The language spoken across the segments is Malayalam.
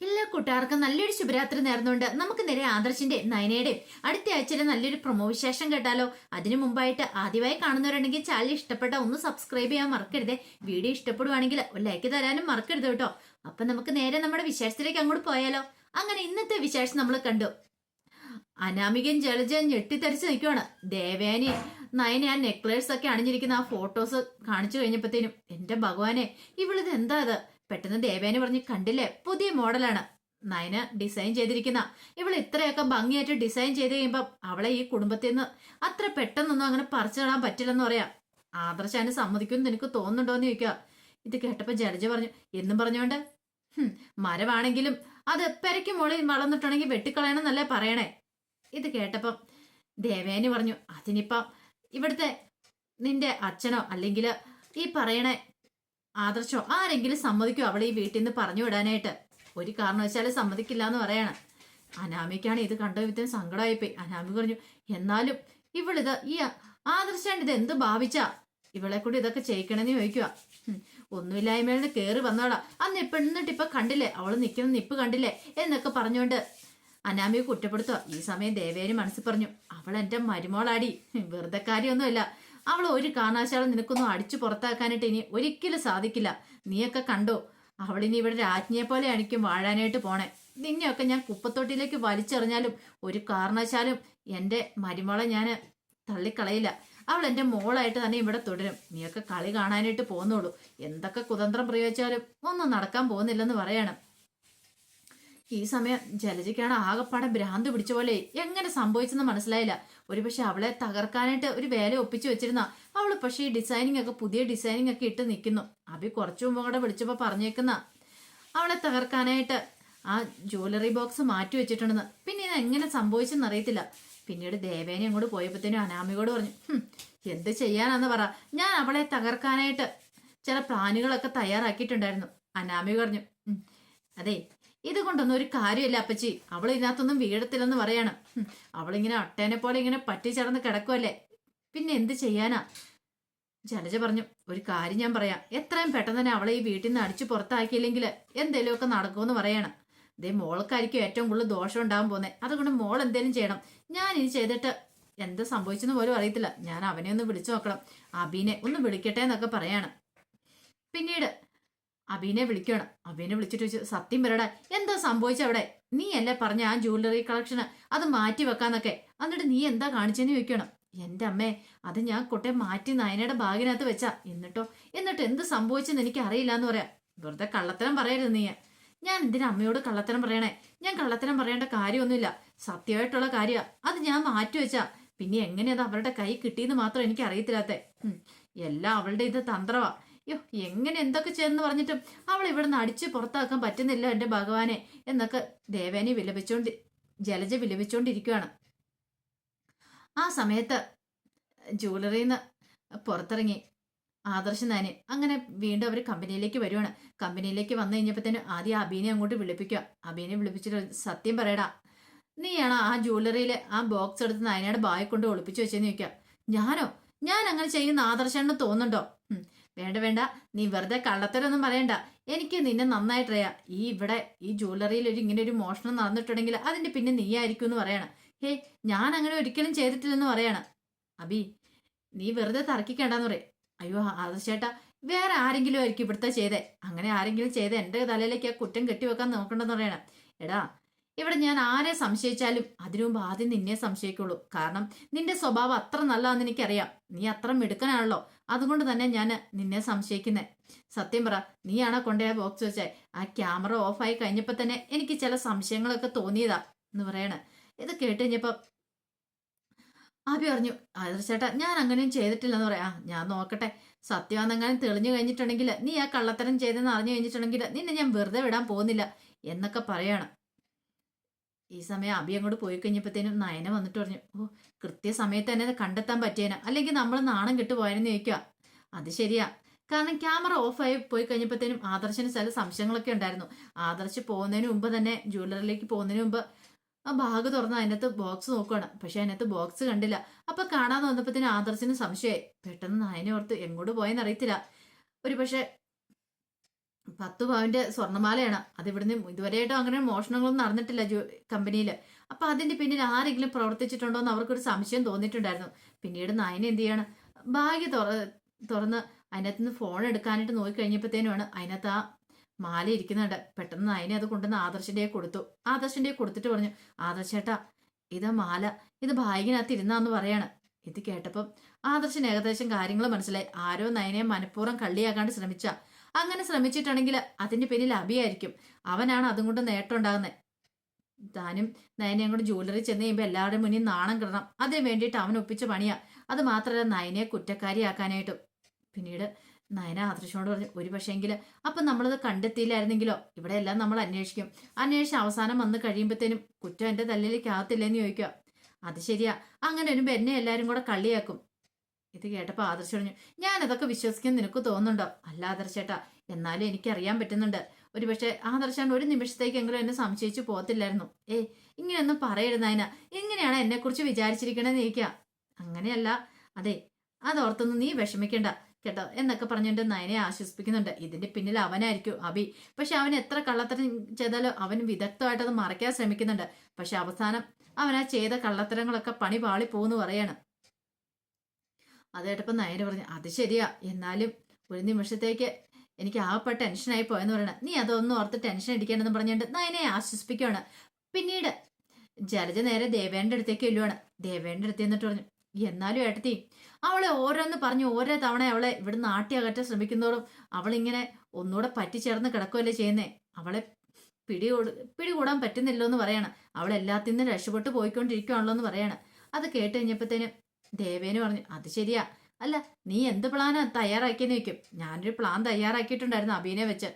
എല്ലാ കൂട്ടുകാർക്കും നല്ലൊരു ശുഭരാത്രി നേർന്നുകൊണ്ട് നമുക്ക് നേരെ ആദർശിന്റെ നയനയുടെയും അടുത്ത ആഴ്ചയിലെ നല്ലൊരു പ്രൊമോ വിശേഷം കേട്ടാലോ. അതിനു മുമ്പായിട്ട് ആദ്യമായി കാണുന്നവരുണ്ടെങ്കിൽ ചാനൽ ഇഷ്ടപ്പെട്ട ഒന്ന് സബ്സ്ക്രൈബ് ചെയ്യാൻ മറക്കരുതേ. വീഡിയോ ഇഷ്ടപ്പെടുവാണെങ്കിൽ ലൈക്ക് തരാനും മറക്കരുത് കേട്ടോ. അപ്പൊ നമുക്ക് നേരെ നമ്മുടെ വിശേഷത്തിലേക്ക് അങ്ങോട്ട് പോയാലോ. അങ്ങനെ ഇന്നത്തെ വിശേഷം നമ്മൾ കണ്ടു. അനാമികൻ ജലജൻ ഞെട്ടിത്തരിച്ച് നിൽക്കുവാണ്. ദേവേനി നയനെ ആ നെക്ലേഴ്സ് ഒക്കെ അണിഞ്ഞിരിക്കുന്ന ആ ഫോട്ടോസ് കാണിച്ചു കഴിഞ്ഞപ്പോഴത്തേനും എന്റെ ഭഗവാനെ ഇവളിത് എന്താ അത് പെട്ടെന്ന് ദേവേനെ പറഞ്ഞ് കണ്ടില്ലേ? പുതിയ മോഡലാണ്. നയന ഡിസൈൻ ചെയ്തിരിക്കുന്ന. ഇവൾ ഇത്രയൊക്കെ ഭംഗിയായിട്ട് ഡിസൈൻ ചെയ്ത് കഴിയുമ്പോൾ അവളെ ഈ കുടുംബത്തിൽ നിന്ന് അത്ര പെട്ടെന്നൊന്നും അങ്ങനെ പറിച്ചു കളാൻ പറ്റില്ലെന്ന് പറയാം. ആദർശാന് സമ്മതിക്കുമെന്ന് എനിക്ക് തോന്നുന്നുണ്ടോന്ന് ചോദിക്കുക. ഇത് കേട്ടപ്പോ ജഡ്ജ് പറഞ്ഞു എന്നും പറഞ്ഞോണ്ട്? "ഹും, മരമാണെങ്കിലും അത് പെരയ്ക്ക് മുകളിൽ വളർന്നിട്ടുണ്ടെങ്കിൽ വെട്ടിക്കളയണം എന്നല്ലേ പറയണേ? ഇത് കേട്ടപ്പം ദേവേനി പറഞ്ഞു അതിനിപ്പം ഇവിടുത്തെ നിന്റെ അച്ഛനോ അല്ലെങ്കിൽ ഈ പറയണേ ആദർശോ ആരെങ്കിലും സമ്മതിക്കോ അവളെ ഈ വീട്ടിൽ നിന്ന് പറഞ്ഞു വിടാനായിട്ട്? ഒരു കാരണവശാലും സമ്മതിക്കില്ല എന്ന് പറയണം. അനാമിക്കാണ് ഇത് കണ്ട വിധം സങ്കടമായിപ്പോയി. അനാമി പറഞ്ഞു എന്നാലും ഇവളിത് ഈ ആദർശാണ് ഇത് എന്ത് ഭാവിച്ചാ? ഇവളെ കൂടി ഇതൊക്കെ ചെയ്യിക്കണമെന്ന് ചോദിക്കുക ഒന്നുമില്ലായ്മയിൽ നിന്ന് കയറി വന്നോളാ അന്ന് ഇപ്പെണ്ണിട്ട് ഇപ്പൊ കണ്ടില്ലേ? അവൾ നിൽക്കുന്ന നിപ്പ് കണ്ടില്ലേ? എന്നൊക്കെ പറഞ്ഞുകൊണ്ട് അനാമിയെ കുറ്റപ്പെടുത്തുക ഈ സമയം ദേവേരി മനസ്സിൽ പറഞ്ഞു അവൾ എന്റെ മരുമോളാടി. വെറുതെ കാര്യമൊന്നുമല്ല അവൾ ഒരു കാരണവശാലും നിനക്കൊന്നും അടിച്ചു പുറത്താക്കാനായിട്ട് ഇനി ഒരിക്കലും സാധിക്കില്ല. നീയൊക്കെ കണ്ടോ? അവളിനി ഇവിടെ രാജ്ഞിയെ പോലെ എനിക്കും വാഴാനായിട്ട് പോണേ. നിന്നെയൊക്കെ ഞാൻ കുപ്പത്തൊട്ടിയിലേക്ക് വലിച്ചെറിഞ്ഞാലും ഒരു കാരണവശാലും എന്റെ മരുമോളെ ഞാൻ തള്ളിക്കളയില്ല. അവൾ എന്റെ മോളായിട്ട് തന്നെ ഇവിടെ തുടരും. നീയൊക്കെ കളി കാണാനായിട്ട് പോകുന്നുള്ളൂ. എന്തൊക്കെ കുതന്ത്രം പ്രയോഗിച്ചാലും ഒന്നും നടക്കാൻ പോകുന്നില്ലെന്ന് പറയണം. ഈ സമയം ജലജയ്ക്കാണ് ആകെപ്പാടെ ഭ്രാന്ത് പിടിച്ച പോലെ എങ്ങനെ സംഭവിച്ചെന്ന് മനസ്സിലായില്ല. ഒരുപക്ഷെ അവളെ തകർക്കാനായിട്ട് ഒരു വേല ഒപ്പിച്ചു വെച്ചിരുന്ന അവൾ പക്ഷേ ഈ ഡിസൈനിങ് ഒക്കെ പുതിയ ഡിസൈനിങ് ഒക്കെ ഇട്ട് നിൽക്കുന്നു അഭി കുറച്ചു മുമ്പ് കൂടെ വിളിച്ചപ്പോൾ പറഞ്ഞേക്കുന്ന അവളെ തകർക്കാനായിട്ട് ആ ജ്വല്ലറി ബോക്സ് മാറ്റി വെച്ചിട്ടുണ്ടെന്ന്. പിന്നെ ഇത് എങ്ങനെ സംഭവിച്ചെന്ന് അറിയത്തില്ല. പിന്നീട് ദേവേനെ അങ്ങോട്ട് പോയപ്പോഴത്തേനും അനാമികോട് പറഞ്ഞു "ഹും, എന്ത് ചെയ്യാനാന്ന് പറ. ഞാൻ അവളെ തകർക്കാനായിട്ട് ചില പ്ലാനുകളൊക്കെ തയ്യാറാക്കിയിട്ടുണ്ടായിരുന്നു. അനാമിക പറഞ്ഞു അതെ ഇത് കൊണ്ടൊന്നും ഒരു കാര്യമില്ല അപ്പച്ചി. അവൾ ഇതിനകത്തൊന്നും വീഴത്തില്ലെന്ന് പറയണം. അവളിങ്ങനെ അട്ടേനെ പോലെ ഇങ്ങനെ പറ്റിച്ചടന്ന് കിടക്കുമല്ലേ പിന്നെ എന്ത് ചെയ്യാനാ? ജലജ പറഞ്ഞു ഒരു കാര്യം ഞാൻ പറയാം. എത്രയും പെട്ടെന്ന് തന്നെ അവളെ ഈ വീട്ടിൽ നിന്ന് അടിച്ചു പുറത്താക്കിയില്ലെങ്കിൽ എന്തേലുമൊക്കെ നടക്കുമെന്ന് പറയണം. ദേ മോൾക്കായിരിക്കും ഏറ്റവും കൂടുതൽ ദോഷം ഉണ്ടാകാൻ പോകുന്നത് അതുകൊണ്ട് മോൾ എന്തേലും ചെയ്യണം. ഞാൻ ഇത് ചെയ്തിട്ട് എന്ത് സംഭവിച്ചെന്ന് പോലും അറിയത്തില്ല. ഞാൻ അവനെ ഒന്ന് വിളിച്ചു നോക്കണം. അബീനെ ഒന്ന് വിളിക്കട്ടെ എന്നൊക്കെ പറയാണ്. പിന്നീട് അബീനെ വിളിക്കണം. അബീനെ വിളിച്ചിട്ട് വെച്ച് സത്യം വരടാ എന്താ സംഭവിച്ച അവിടെ നീ അല്ലേ പറഞ്ഞ ആ ജ്വല്ലറി കളക്ഷന് അത് മാറ്റി വെക്കാന്നൊക്കെ? എന്നിട്ട് നീ എന്താ കാണിച്ചെന്ന് ചോദിക്കണം? എന്റെ അമ്മേ അത് ഞാൻ കൊട്ടെ മാറ്റി നയനയുടെ ബാഗിനകത്ത് വെച്ചാ. എന്നിട്ടോ? എന്നിട്ട് എന്ത് സംഭവിച്ചെന്ന് എനിക്ക് അറിയില്ല എന്ന് പറയാം. വെറുതെ കള്ളത്തരം പറയരുത് നീ ഞാൻ എന്തിനാ അമ്മയോട് കള്ളത്തരം പറയണേ? ഞാൻ കള്ളത്തരം പറയേണ്ട കാര്യമൊന്നുമില്ല. സത്യമായിട്ടുള്ള കാര്യമാണ് അത് ഞാൻ മാറ്റി വെച്ചാ. പിന്നെ എങ്ങനെയത് അവരുടെ കൈ കിട്ടിയെന്ന് മാത്രം എനിക്ക് അറിയത്തില്ലാത്തെ എല്ലാം അവളുടെ ഇത് തന്ത്രവാ. അയ്യോ എങ്ങനെ എന്തൊക്കെ ചെയ്തെന്ന് പറഞ്ഞിട്ടും അവൾ ഇവിടുന്ന് അടിച്ചു പുറത്താക്കാൻ പറ്റുന്നില്ല എന്റെ ഭഗവാനെ എന്നൊക്കെ ദേവേനെ വിലപിച്ചോണ്ട് ജലജ വിലപിച്ചുകൊണ്ടിരിക്കുകയാണ് ആ സമയത്ത് ജൂവലറിന്ന് പുറത്തിറങ്ങി ആദർശ് നാന് അങ്ങനെ വീണ്ടും അവർ കമ്പനിയിലേക്ക് വരുവാണ്. കമ്പനിയിലേക്ക് വന്നു കഴിഞ്ഞപ്പോഴത്തേനും ആദ്യം അബീനെ അങ്ങോട്ട് വിളിപ്പിക്കുക. അബീനെ വിളിപ്പിച്ചിട്ട് സത്യം പറയടാ നീയാണോ ആ ജ്വല്ലറിയിൽ ആ ബോക്സ് എടുത്ത് നയനയുടെ ബായി കൊണ്ട് ഒളിപ്പിച്ചു വെച്ചെന്ന് ചോദിക്കുക. ഞാനോ? ഞാൻ അങ്ങനെ ചെയ്യുന്ന ആദർശാണെന്ന് തോന്നുന്നുണ്ടോ? വേണ്ട വേണ്ട. നീ വെറുതെ കള്ളത്തരൊന്നും പറയണ്ട. എനിക്ക് നിന്നെ നന്നായിട്ടറിയാം. ഈ ഇവിടെ ഈ ജ്വല്ലറിയിൽ ഒരു ഇങ്ങനെ ഒരു മോഷണം നടന്നിട്ടുണ്ടെങ്കിൽ അതിന്റെ പിന്നെ നീ ആയിരിക്കും എന്ന് പറയണം. ഹേ ഞാൻ അങ്ങനെ ഒരിക്കലും ചെയ്തിട്ടില്ലെന്ന് പറയണം. അബി നീ വെറുതെ തർക്കിക്കണ്ടെന്ന് പറയും. അയ്യോ ആദർശേട്ടാ വേറെ ആരെങ്കിലും ആയിരിക്കും ഇവിടുത്തെ ചെയ്തേ. അങ്ങനെ ആരെങ്കിലും ചെയ്ത് എന്റെ തലയിലേക്ക് ആ കുറ്റം കെട്ടിവെക്കാൻ നോക്കണ്ടെന്ന് പറയണം. എടാ ഇവിടെ ഞാൻ ആരെ സംശയിച്ചാലും അതിനു മുമ്പ് ആദ്യം നിന്നെ സംശയിക്കുള്ളൂ. കാരണം നിന്റെ സ്വഭാവം അത്ര നല്ലതാണെന്ന് എനിക്കറിയാം. നീ അത്ര മിടുക്കനാണല്ലോ. അതുകൊണ്ട് തന്നെ ഞാൻ നിന്നെ സംശയിക്കുന്നേ. സത്യം പറ നീയാണോ കൊണ്ടുപോയ ബോക്സ് വെച്ചേ? ആ ക്യാമറ ഓഫായി കഴിഞ്ഞപ്പോൾ തന്നെ എനിക്ക് ചില സംശയങ്ങളൊക്കെ തോന്നിയതാ എന്ന് പറയണ. ഇത് കേട്ട് കഴിഞ്ഞപ്പോ ആബി പറഞ്ഞു ആദർശേട്ടാ ഞാൻ അങ്ങനെയും ചെയ്തിട്ടില്ലെന്ന് പറയാ. "ആ, ഞാൻ നോക്കട്ടെ. സത്യമാണെന്നെങ്ങാനും തെളിഞ്ഞു കഴിഞ്ഞിട്ടുണ്ടെങ്കിൽ നീ ആ കള്ളത്തരം ചെയ്തെന്ന് അറിഞ്ഞു കഴിഞ്ഞിട്ടുണ്ടെങ്കിൽ നിന്നെ ഞാൻ വെറുതെ വിടാൻ പോകുന്നില്ല എന്നൊക്കെ പറയാണ്. ഈ സമയം അബി അങ്ങോട്ട് പോയി കഴിഞ്ഞപ്പോഴത്തേനും നയന വന്നിട്ട് പറഞ്ഞു ഓ കൃത്യസമയത്ത് തന്നെ കണ്ടെത്താൻ പറ്റിയേന. അല്ലെങ്കിൽ നമ്മൾ നാണം കെട്ട് പോയെന്ന് ചോദിക്കുക അത് ശരിയാ. കാരണം ക്യാമറ ഓഫായി പോയി കഴിഞ്ഞപ്പോഴത്തേനും ആദർശന് ചില സംശയങ്ങളൊക്കെ ഉണ്ടായിരുന്നു. ആദർശ് പോകുന്നതിന് മുമ്പ് തന്നെ ജ്വല്ലറിയിലേക്ക് പോകുന്നതിന് മുമ്പ് ആ ബാഗ് തുറന്ന് അതിനകത്ത് ബോക്സ് നോക്കുകയാണ് പക്ഷെ അതിനകത്ത് ബോക്സ് കണ്ടില്ല. അപ്പൊ കാണാൻ വന്നപ്പോഴത്തേനും ആദർശന് സംശയമായി. പെട്ടെന്ന് നായനെ ഓർത്ത് എങ്ങോട്ട് പോയെന്ന് അറിയത്തില്ല. ഒരു പക്ഷെ പത്ത് പവന്റെ സ്വർണമാലയാണ്. അത് ഇവിടുന്ന് ഇതുവരെയായിട്ടും അങ്ങനെ മോഷണങ്ങളൊന്നും നടന്നിട്ടില്ല ജോ കമ്പനിയിൽ അപ്പൊ അതിന്റെ പിന്നിൽ ആരെങ്കിലും പ്രവർത്തിച്ചിട്ടുണ്ടോ എന്ന് അവർക്കൊരു സംശയം തോന്നിയിട്ടുണ്ടായിരുന്നു. പിന്നീട് നയന എന്ത് ചെയ്യാണ്? ബാഗ് തുറ തുറന്ന് അതിനകത്ത് നിന്ന് ഫോൺ എടുക്കാനായിട്ട് നോക്കി കഴിഞ്ഞപ്പോഴത്തേനുമാണ് അതിനകത്ത് ആ മാല ഇരിക്കുന്നുണ്ട്. പെട്ടെന്ന് നയനെ അത് കൊണ്ടുവന്ന് ആദർശിന്റെ കൊടുത്തു. ആദർശിന്റെ കൊടുത്തിട്ട് പറഞ്ഞു ആദർശേട്ടാ ഇതാ മാല. ഇത് ബാഗിനകത്ത് ഇരുന്നാന്ന് പറയാണ്. ഇത് കേട്ടപ്പം ആദർശൻ ഏകദേശം കാര്യങ്ങൾ മനസ്സിലായി. ആരോ നയനെ മനഃപൂർവം കള്ളിയാക്കാണ്ട് ശ്രമിച്ച. അങ്ങനെ ശ്രമിച്ചിട്ടുണ്ടെങ്കിൽ അതിന്റെ പിന്നിൽ അഭിയായിരിക്കും അവനാണ് അതും കൊണ്ട് നേട്ടം ഉണ്ടാകുന്നത് താനും നയനയും കൂടെ ജ്വല്ലറി ചെന്ന് കഴിയുമ്പോൾ എല്ലാവരുടെയും മുന്നിൽ നാണം കിടണം. അതിന് വേണ്ടിയിട്ട് അവൻ ഒപ്പിച്ച പണിയാ. അത് മാത്രമല്ല നയനെ കുറ്റക്കാരിയാക്കാനായിട്ടും. പിന്നീട് നയന ആദർശനോട് പറഞ്ഞു ഒരു പക്ഷേങ്കിൽ അപ്പം നമ്മളത് കണ്ടെത്തിയില്ലായിരുന്നെങ്കിലോ? ഇവിടെ എല്ലാം നമ്മൾ അന്വേഷിക്കും. അന്വേഷിച്ച് അവസാനം വന്ന് കഴിയുമ്പോഴത്തേനും കുറ്റം എന്റെ തല്ലിലേക്ക് ആകത്തില്ലെന്ന് ചോദിക്കുക. അത് ശരിയാ. അങ്ങനെ വരുമ്പോൾ എന്നെ എല്ലാവരും കൂടെ കള്ളിയാക്കും. ഇത് കേട്ടപ്പോൾ ആദർശ് ഞാൻ അതൊക്കെ വിശ്വസിക്കാൻ നിനക്ക് തോന്നുന്നുണ്ടോ? അല്ല ആദർശേട്ടാ എന്നാലും എനിക്കറിയാൻ പറ്റുന്നുണ്ട്. ഒരു പക്ഷേ ആദർശാൻ ഒരു നിമിഷത്തേക്കെങ്കിലും എന്നെ സംശയിച്ചു പോകത്തില്ലായിരുന്നു. ഏ ഇങ്ങനെയൊന്നും പറയരുത് അതിന എങ്ങനെയാണ് എന്നെക്കുറിച്ച് വിചാരിച്ചിരിക്കണമെന്ന് ചോദിക്കുക അങ്ങനെയല്ല. അതെ അതോർത്തൊന്നും നീ വിഷമിക്കേണ്ട കേട്ടോ എന്നൊക്കെ പറഞ്ഞുകൊണ്ട് നയനെ ആശ്വസിപ്പിക്കുന്നുണ്ട്. ഇതിന്റെ പിന്നിൽ അവനായിരിക്കും അഭി. പക്ഷെ അവൻ എത്ര കള്ളത്തരം ചെയ്താലും അവൻ വിദഗ്ധമായിട്ട് അത് മറയ്ക്കാൻ ശ്രമിക്കുന്നുണ്ട്. പക്ഷെ അവസാനം അവൻ ആ ചെയ്ത കള്ളത്തരങ്ങളൊക്കെ പണി പാളി പോകുന്നു പറയാണ്. അത് കേട്ടപ്പോൾ നയന് പറഞ്ഞു അത് ശരിയാ. എന്നാലും ഒരു നിമിഷത്തേക്ക് എനിക്ക് ആകപ്പെട്ട ടെൻഷനായി പോയെന്ന് പറയണ. നീ അതൊന്നും ഓർത്ത് ടെൻഷൻ അടിക്കേണ്ടെന്ന് പറഞ്ഞുകൊണ്ട് നയനെ ആശ്വസിപ്പിക്കുകയാണ് പിന്നീട് ജലജ നേരെ ദേവേന്റെ അടുത്തേക്ക് ചെല്ലുവാണ്. ദേവേന്റെ അടുത്ത് എന്നിട്ട് പറഞ്ഞു എന്നാലും ഏട്ടത്തി അവളെ ഓരോന്ന് പറഞ്ഞു. ഓരോ തവണ അവളെ ഇവിടെ നാട്ടി അകറ്റാൻ ശ്രമിക്കുന്നതോറും അവളിങ്ങനെ ഒന്നുകൂടെ പറ്റിച്ചേർന്ന് കിടക്കുമല്ലേ ചെയ്യുന്നേ. അവളെ പിടി പിടികൂടാൻ പറ്റുന്നില്ലോ എന്ന് പറയാണ്. അവൾ എല്ലാത്തിൽ നിന്നും രക്ഷപ്പെട്ടു പോയിക്കൊണ്ടിരിക്കുകയാണല്ലോ എന്ന് പറയാണ്. അത് കേട്ട് കഴിഞ്ഞപ്പോഴത്തേനും ദേവേന് പറഞ്ഞു അത് ശരിയാ. അല്ല നീ എന്ത് പ്ലാനാ തയ്യാറാക്കിയെന്ന് വെക്കും ഞാനൊരു പ്ലാൻ തയ്യാറാക്കിയിട്ടുണ്ടായിരുന്നു അബീനെ വെച്ച്.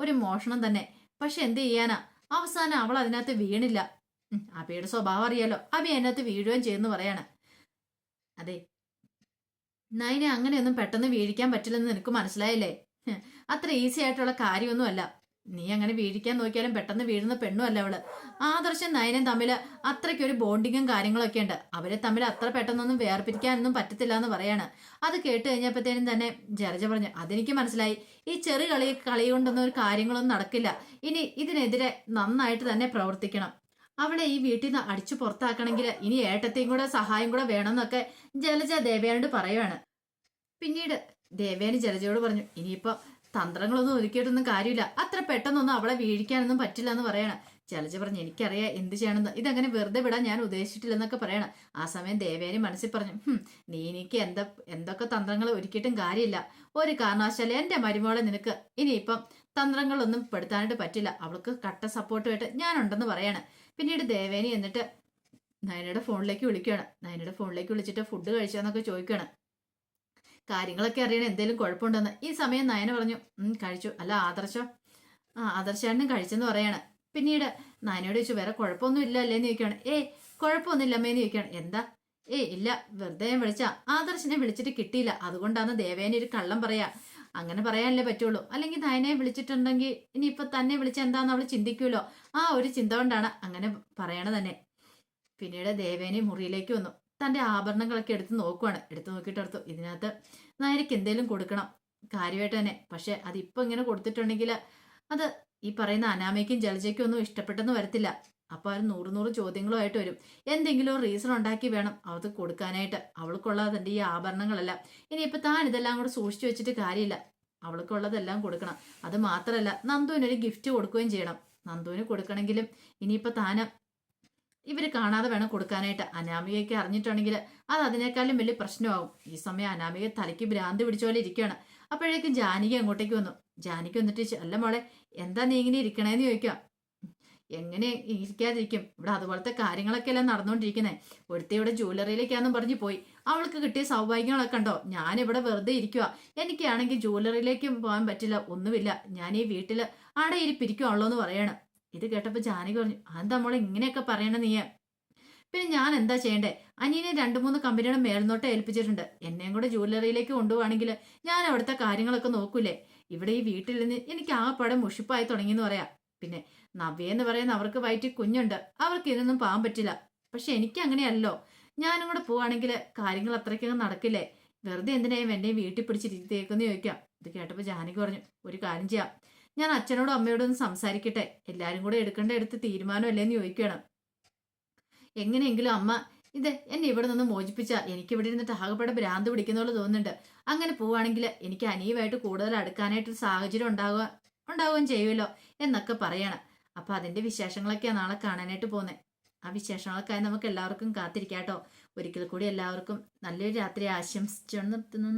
ഒരു മോഷണം തന്നെ. പക്ഷെ എന്ത് ചെയ്യാനാ? അവസാനം അവൾ അതിനകത്ത് വീണില്ല. അബിയുടെ സ്വഭാവം അറിയാലോ. അബി അതിനകത്ത് വീഴുകയും ചെയ്യുന്ന പറയാണ്. അതെ. നൈനെ അങ്ങനെയൊന്നും പെട്ടെന്ന് വീഴിക്കാൻ പറ്റില്ലെന്ന് നിനക്ക് മനസ്സിലായില്ലേ? അത്ര ഈസി ആയിട്ടുള്ള കാര്യമൊന്നുമല്ല. നീ അങ്ങനെ വീഴിക്കാൻ നോക്കിയാലും പെട്ടെന്ന് വീഴുന്ന പെണ്ണുമല്ല അവൾ. ആദർശം നയനും തമ്മിൽ അത്രയ്ക്കൊരു ബോണ്ടിങ്ങും കാര്യങ്ങളൊക്കെ ഉണ്ട്. അവരെ തമ്മിൽ അത്ര പെട്ടെന്നൊന്നും വേർപിരിക്കാനൊന്നും പറ്റത്തില്ല എന്ന് പറയാണ്. അത് കേട്ട് കഴിഞ്ഞപ്പോഴത്തേനും തന്നെ ജർജ പറഞ്ഞു അതെനിക്ക് മനസ്സിലായി. ഈ ചെറു കളി കളി കൊണ്ടൊന്നും ഒരു കാര്യങ്ങളൊന്നും നടക്കില്ല. ഇനി ഇതിനെതിരെ നന്നായിട്ട് തന്നെ പ്രവർത്തിക്കണം. അവളെ ഈ വീട്ടിൽ നിന്ന് അടിച്ചു പുറത്താക്കണമെങ്കിൽ ഇനി ഏട്ടത്തെയും കൂടെ സഹായം കൂടെ വേണമെന്നൊക്കെ ജലജ ദേവയാനോട് പറയുവാണ്. പിന്നീട് ദേവേന് ജലജയോട് പറഞ്ഞു ഇനിയിപ്പോ തന്ത്രങ്ങളൊന്നും ഒരുക്കിയിട്ടൊന്നും കാര്യമില്ല. അത്ര പെട്ടെന്നൊന്നും അവളെ വീഴിക്കാനൊന്നും പറ്റില്ല എന്ന് പറയണ. ചലജ പറഞ്ഞു എനിക്കറിയാം എന്ത് ചെയ്യണമെന്ന്. ഇതങ്ങനെ വെറുതെ വിടാൻ ഞാൻ ഉദ്ദേശിച്ചിട്ടില്ലെന്നൊക്കെ പറയണം. ആ സമയം ദേവേനി മനസ്സിൽ പറഞ്ഞു "ഹും, നീ എനിക്ക് എന്താ എന്തൊക്കെ തന്ത്രങ്ങൾ ഒരുക്കിയിട്ടും കാര്യമില്ല. ഒരു കാരണവശാലും എന്റെ മരുമോളെ നിനക്ക് ഇനിയിപ്പം തന്ത്രങ്ങളൊന്നും പെടുത്താനായിട്ട് പറ്റില്ല. അവൾക്ക് കട്ട സപ്പോർട്ടുമായിട്ട് ഞാനുണ്ടെന്ന് പറയാണ്. പിന്നീട് ദേവേനി എന്നിട്ട് നയനയുടെ ഫോണിലേക്ക് വിളിക്കുകയാണ്. നയനയുടെ ഫോണിലേക്ക് വിളിച്ചിട്ട് ഫുഡ് കഴിച്ചാന്നൊക്കെ ചോദിക്കുകയാണ്. കാര്യങ്ങളൊക്കെ അറിയണം. എന്തേലും കുഴപ്പമുണ്ടെന്ന്. ഈ സമയം നയന പറഞ്ഞു "ഉം, കഴിച്ചു. അല്ല ആദർശോ? ആ ആദർശാണ് കഴിച്ചെന്ന് പറയാണ്. പിന്നീട്? നയനയോട് ചോദിച്ചു വേറെ കുഴപ്പമൊന്നും ഇല്ല അല്ലേന്ന് ചോദിക്കുകയാണ്. ഏയ് കുഴപ്പമൊന്നുമില്ല അമ്മേന്ന് ചോദിക്കുകയാണ്. എന്താ? ഏ ഇല്ല വെറുതെ ഞാൻ വിളിച്ച. ആദർശനെ വിളിച്ചിട്ട് കിട്ടിയില്ല. അതുകൊണ്ടാണ് ദേവേനെ ഒരു കള്ളം പറയാ. അങ്ങനെ പറയാനല്ലേ പറ്റുള്ളൂ. അല്ലെങ്കിൽ നയനെ വിളിച്ചിട്ടുണ്ടെങ്കിൽ ഇനിയിപ്പൊ തന്നെ വിളിച്ച എന്താന്ന് അവൾ ചിന്തിക്കുമല്ലോ ആ ഒരു ചിന്ത കൊണ്ടാണ് അങ്ങനെ പറയണ തന്നെ പിന്നീട് ദേവേനെ മുറിയിലേക്ക് വന്നു. തന്റെ ആഭരണങ്ങളൊക്കെ എടുത്ത് നോക്കുവാണ്. എടുത്ത് നോക്കിയിട്ട് എടുത്തു ഇതിനകത്ത് നായർക്ക് എന്തെങ്കിലും കൊടുക്കണം. കാര്യമായിട്ട് തന്നെ. പക്ഷെ അതിപ്പോൾ ഇങ്ങനെ കൊടുത്തിട്ടുണ്ടെങ്കിൽ അത് ഈ പറയുന്ന അനാമയ്ക്കും ജലജയ്ക്കും ഒന്നും ഇഷ്ടപ്പെട്ടെന്ന് വരത്തില്ല. അപ്പോൾ അവർ നൂറ് നൂറ് ചോദ്യങ്ങളുമായിട്ട് വരും. എന്തെങ്കിലും റീസൺ ഉണ്ടാക്കി വേണം അവർക്ക് കൊടുക്കാനായിട്ട്. അവൾക്കുള്ളതിന്റെ ഈ ആഭരണങ്ങളല്ല. ഇനിയിപ്പോൾ താൻ ഇതെല്ലാം കൂടെ സൂക്ഷിച്ചു വെച്ചിട്ട് കാര്യമില്ല. അവൾക്കുള്ളതെല്ലാം കൊടുക്കണം. അത് മാത്രമല്ല നന്ദുവിനൊരു ഗിഫ്റ്റ് കൊടുക്കുകയും ചെയ്യണം. നന്ദുവിന് കൊടുക്കണമെങ്കിലും ഇനിയിപ്പോൾ താന് ഇവർ കാണാതെ വേണം കൊടുക്കാനായിട്ട്. അനാമികയ്ക്ക് അറിഞ്ഞിട്ടുണ്ടെങ്കിൽ അത് അതിനേക്കാളും വലിയ പ്രശ്നമാവും ഈ സമയം അനാമിക തലയ്ക്ക് ഭ്രാന്തി പിടിച്ച പോലെ ഇരിക്കുകയാണ്. അപ്പോഴേക്കും ജാനിക അങ്ങോട്ടേക്ക് വന്നു. ജാനകി വന്നിട്ട് അല്ല മോളെ എന്താ നീ ഇങ്ങനെ ഇരിക്കണേന്ന് ചോദിക്കാം എങ്ങനെ ഇരിക്കാതിരിക്കും? ഇവിടെ അതുപോലത്തെ കാര്യങ്ങളൊക്കെ അല്ലേ നടന്നുകൊണ്ടിരിക്കുന്നത് ഒരുത്തി ഇവിടെ ജ്വല്ലറിയിലേക്കാന്നും പറഞ്ഞു പോയി. അവൾക്ക് കിട്ടിയ സൗഭാഗ്യങ്ങളൊക്കെ ഉണ്ടോ ഞാനിവിടെ വെറുതെ ഇരിക്കുക എനിക്കാണെങ്കിൽ ജ്വല്ലറിയിലേക്കും പോകാൻ പറ്റില്ല ഒന്നുമില്ല. ഞാൻ ഈ വീട്ടിൽ അടയിരിപ്പിരിക്കുവാണല്ലോ എന്ന് പറയാണ്. ഇത് കേട്ടപ്പോൾ ജാനകി പറഞ്ഞു അത് നമ്മൾ ഇങ്ങനെയൊക്കെ പറയണ നീ പിന്നെ ഞാൻ എന്താ ചെയ്യണ്ടേ? അനിയനെ രണ്ടു മൂന്ന് കമ്പനിയുടെ മേൽനോട്ടം ഏൽപ്പിച്ചിട്ടുണ്ട്. എന്നെയും കൂടെ ജ്വല്ലറിയിലേക്ക് കൊണ്ടുപോവാണെങ്കിൽ ഞാൻ അവിടുത്തെ കാര്യങ്ങളൊക്കെ നോക്കൂലേ? ഇവിടെ ഈ വീട്ടിൽ നിന്ന് എനിക്ക് ആ പടം മുഷിപ്പായി തുടങ്ങിയെന്ന് പറയാം. പിന്നെ നവ്യ എന്ന് പറയുന്ന അവർക്ക് വയറ്റിൽ കുഞ്ഞുണ്ട്. അവർക്ക് ഇതൊന്നും പോകാൻ പറ്റില്ല. പക്ഷെ എനിക്ക് അങ്ങനെയല്ലോ. ഞാനും കൂടെ പോവാണെങ്കിൽ കാര്യങ്ങൾ അത്രയ്ക്കങ്ങ് നടക്കില്ലേ? വെറുതെ എന്തിനായും എന്റെയും വീട്ടിൽ പിടിച്ചിരിക്കുന്നു ചോദിക്കാം. ഇത് കേട്ടപ്പോൾ ജാനകി പറഞ്ഞു ഒരു കാര്യം ചെയ്യാം. ഞാൻ അച്ഛനോടും അമ്മയോടും ഒന്ന് സംസാരിക്കട്ടെ. എല്ലാരും കൂടെ എടുക്കേണ്ട എടുത്ത് തീരുമാനമല്ലേന്ന് ചോദിക്കണം. എങ്ങനെയെങ്കിലും അമ്മ ഇത് എന്നെ ഇവിടെ നിന്ന് മോചിപ്പിച്ച എനിക്ക് ഇവിടെ ഇരുന്നിട്ട് ആകെപ്പാടെ ഭ്രാന്ത് പോലെ തോന്നുന്നുണ്ട്. അങ്ങനെ പോവാണെങ്കിൽ എനിക്ക് അനിയുമായിട്ട് കൂടുതൽ അടുക്കാനായിട്ടൊരു സാഹചര്യം ഉണ്ടാകുക ഉണ്ടാവുകയും ചെയ്യുമല്ലോ എന്നൊക്കെ പറയണം. അപ്പൊ അതിന്റെ വിശേഷങ്ങളൊക്കെയാണ് നാളെ കാണാനായിട്ട് പോകുന്നത് ആ വിശേഷങ്ങൾക്കായി നമുക്ക് എല്ലാവർക്കും കാത്തിരിക്കാട്ടോ ഒരിക്കൽ കൂടി എല്ലാവർക്കും നല്ലൊരു രാത്രി ആശംസിച്ചു നിർത്തുന്നു.